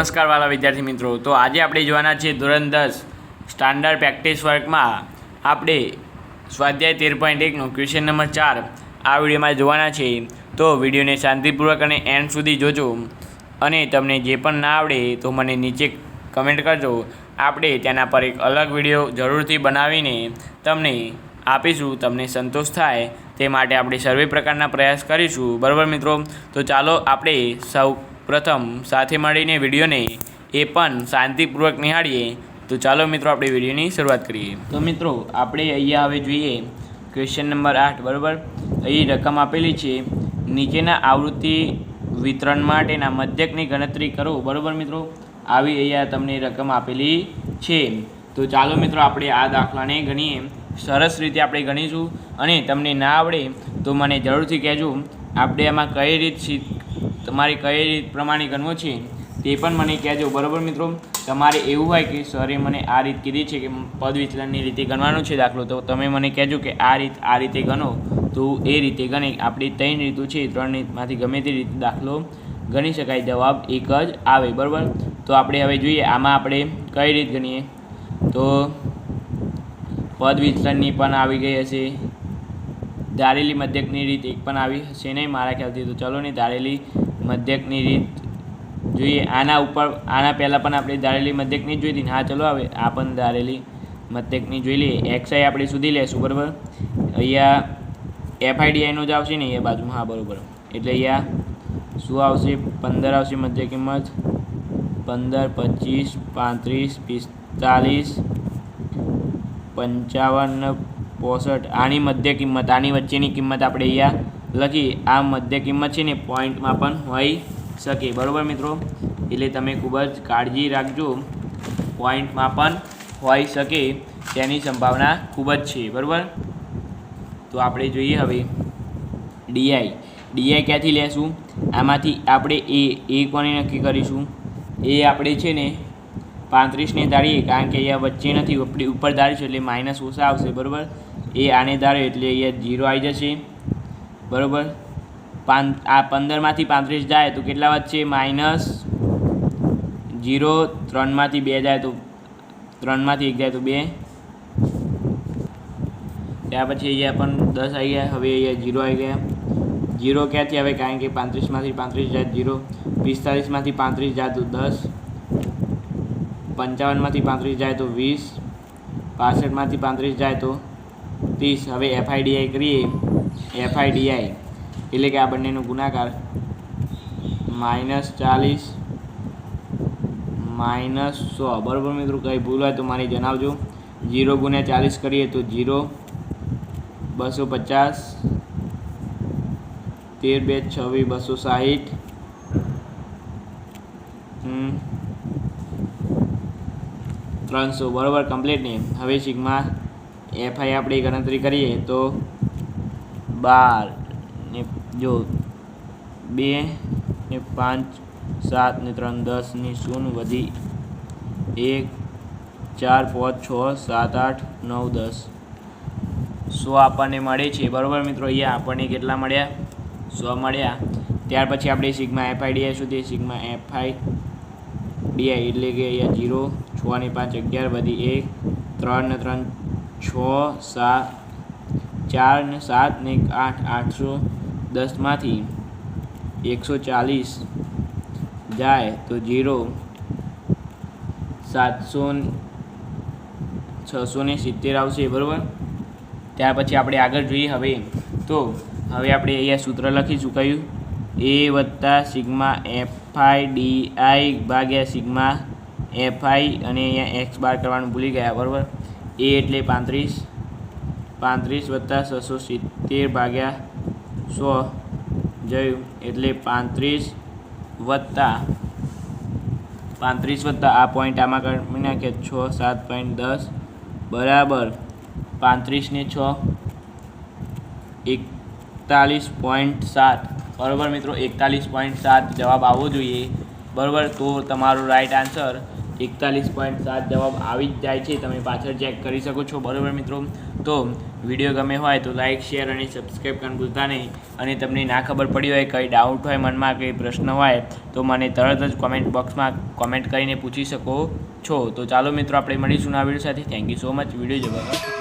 નમસ્કાર વાલા વિદ્યાર્થી મિત્રો. તો આજે આપણે જોવાના છે ધોરણ દસ સ્ટાન્ડર્ડ પ્રેક્ટિસ વર્કમાં આપણે સ્વાધ્યાય તેર પોઈન્ટ એકનું ક્વેશ્ચન નંબર ચાર આ વિડીયોમાં જોવાના છે તો વિડીયોને શાંતિપૂર્વક અને એન્ડ સુધી જોજો અને તમને જે પણ ના આવડે તો મને નીચે કમેન્ટ કરજો. આપણે તેના પર એક અલગ વીડિયો જરૂરથી બનાવીને તમને આપીશું, તમને સંતોષ થાય તે માટે આપણે સર્વે પ્રકારના પ્રયાસ કરીશું. બરાબર મિત્રો? તો ચાલો આપણે સૌ પ્રથમ સાથે મળીને વિડીયોને એ પણ શાંતિપૂર્વક નિહાળીએ. તો ચાલો મિત્રો, આપણે વિડીયોની શરૂઆત કરીએ. તો મિત્રો, આપણે અહીંયા હવે જોઈએ ક્વેશ્ચન નંબર આઠ, બરાબર? અહીં રકમ આપેલી છે. નીચેના આવૃત્તિ વિતરણ માટેના મધ્યકની ગણતરી કરો, બરાબર મિત્રો? આવી અહીંયા તમને રકમ આપેલી છે. તો ચાલો મિત્રો, આપણે આ દાખલાને ગણીએ. સરસ રીતે આપણે ગણીશું. અને તમને ના આવડે તો મને જરૂરથી કહેજો. આપણે એમાં કઈ રીત તમારે કઈ રીત પ્રમાણે ગણવો છે તે પણ મને કહેજો. બરાબર મિત્રો? તમારે એવું હોય કે સરે મને આ રીત કીધી છે કે પદ વિચલનની રીતે ગણવાનું છે દાખલો, તો તમે મને કહેજો કે આ રીત આ રીતે ગણો. તો એ રીતે ગણે. આપણી ત્રણ રીતો છે. ત્રણ રીતમાંથી ગમે તે રીતે દાખલો ગણી શકાય. જવાબ એક જ આવે. બરાબર? તો આપણે હવે જોઈએ આમાં આપણે કઈ રીત ગણીએ? તો પદ વિચલનની પણ આવી ગઈ હશે. ધારેલી મધ્યકની રીત એક પણ આવી હશે નહીં મારા ખ્યાલથી. તો ચલો નહીં ધારેલી મધ્યકની રીત જોઈએ. આના ઉપર, આના પહેલાં પણ આપણે ધારેલી મધ્યકની જોઈ હતી હા, ચલો હવે. આ પણ ધારેલી મધ્યકની જોઈ લઈએ. એક્સઆઈ આપણે સુધી લેશું, બરાબર? અહીંયા એફઆઈડીઆઈનો જ આવશે ને? એ બાજુમાં. હા, બરાબર. એટલે અહીંયા શું આવશે? પંદર આવશે મધ્ય કિંમત. પંદર, પચીસ, પાંત્રીસ, પિસ્તાલીસ, પંચાવન પોસઠ. આની મધ્ય કિંમત, આની વચ્ચેની કિંમત આપણે અહીંયા લખી, આ મધ્ય કિંમત છે ને પોઈન્ટમાં પણ હોઈ શકે. બરાબર મિત્રો? એટલે તમે ખૂબ જ કાળજી રાખજો. પોઈન્ટમાં પણ હોઈ શકે તેની સંભાવના ખૂબ જ છે. બરાબર? તો આપણે જોઈએ હવે ડીઆઈ ડીઆઈ ક્યાંથી લેશું? આમાંથી આપણે એ એ કોને નક્કી કરીશું? એ આપણે છે ને પાંત્રીસને ધારીએ, કારણ કે અહીંયા વચ્ચે નથી ઉપર ધારીશું એટલે માઇનસ ઓછા આવશે. બરાબર? એ આને ધારે એટલે અહીંયા જીરો આવી જશે. બરાબર? પાન આ પંદરમાંથી પાંત્રીસ જાય તો કેટલા વચ્ચે માઇનસ જીરો, ત્રણમાંથી બે જાય તો, ત્રણમાંથી એક જાય તો બે. ત્યાર પછી અહીંયા પણ દસ આવી ગયા, હવે અહીંયા જીરો આવી ગયા. જીરો ક્યાંથી આવે? કારણ કે પાંત્રીસમાંથી પાંત્રીસ જાય જીરો, પિસ્તાલીસમાંથી પાંત્રીસ જાય તો દસ, પંચાવનમાંથી પાંત્રીસ જાય તો વીસ પાસઠમાંથી પાંત્રીસ જાય તો ત્રીસ. હવે એફઆઈડીઆઈ કરીએ. એફઆઈડીઆઈ. એટલે કે આ બંનેનો ગુણાકાર માઇનસ ચાલીસ માઇનસ સો. બરાબર મિત્રો, કંઈ ભૂલ હોય તો મારી જણાવજો. જીરો ગુણ્યા ચાલીસ કરીએ તો જીરો. બસો પચાસ. તેર બે છવ્વીસ, બસો સાહીઠ. ત્રણસો. બરાબર, કમ્પ્લીટ નહીં હવે સિગ્મા એફઆઈ આપણે ગણતરી કરીએ તો બાર ને જો બે ને પાંચ, સાત ને ત્રણ, દસ ને શૂન્ય વધી એક, ચાર, પાંચ, છ, સાત, આઠ, નવ, દસ. સો આપણને મળે છે. બરાબર મિત્રો, અહીંયા આપણને કેટલા મળ્યા? સો મળ્યા. ત્યાર પછી આપણે sigma F I D I સુધી sigma F I D I એટલે કે અહીંયા જીરો, છ ને પાંચ, અગિયાર વધી એક, ત્રણ ને ત્રણ, છ, સાત ચાર ને સાત ને આઠ આઠસો દસમાંથી એકસો ચાલીસ જાય તો જીરો સાતસો છસો ને સિત્તેર આવશે, બરાબર? ત્યાર પછી આપણે આગળ જોઈએ હવે. તો હવે આપણે અહીંયા સૂત્ર લખીશું કયું એ વત્તા સિગ્મા ડી આઈ ભાગ્યા સિગ્મા એફઆઈ અને અહીંયા એક્સ બાર કરવાનું ભૂલી ગયા, બરાબર? એ એટલે પાંત્રીસ. પાંત્રીસ વત્તા છસો સિત્તેર ભાગ્યા સો જયું. એટલે પાંત્રીસ વત્તા પાંત્રીસ વત્તા આ પોઈન્ટ આમાં કાઢી નાખીએ છ, સાત પોઈન્ટ દસ. બરાબર. પાંત્રીસને છ. એકતાલીસ પોઈન્ટ સાત. બરાબર મિત્રો, એકતાલીસ પોઈન્ટ સાત જવાબ આવવો જોઈએ. બરાબર? તો તમારો રાઈટ આન્સર એકતાલીસ પોઈન્ટ સાત જવાબ આવી જ જાય છે. તમે પાછળ ચેક કરી શકો છો. બરાબર મિત્રો? તો વીડિયો ગમે હોય તો લાઇક શેર અને સબસ્ક્રાઈબ કરવાનું ભૂલતા નહીં. અને તમને ના ખબર પડી હોય, કંઈ ડાઉટ હોય, મનમાં કંઈ પ્રશ્ન હોય, તો મને તરત જ કોમેન્ટ બોક્સમાં કોમેન્ટ કરીને પૂછી શકો છો. તો ચાલો મિત્રો, આપણે મળીશું આ વીડિયો સાથે. Thank you so much video જોવા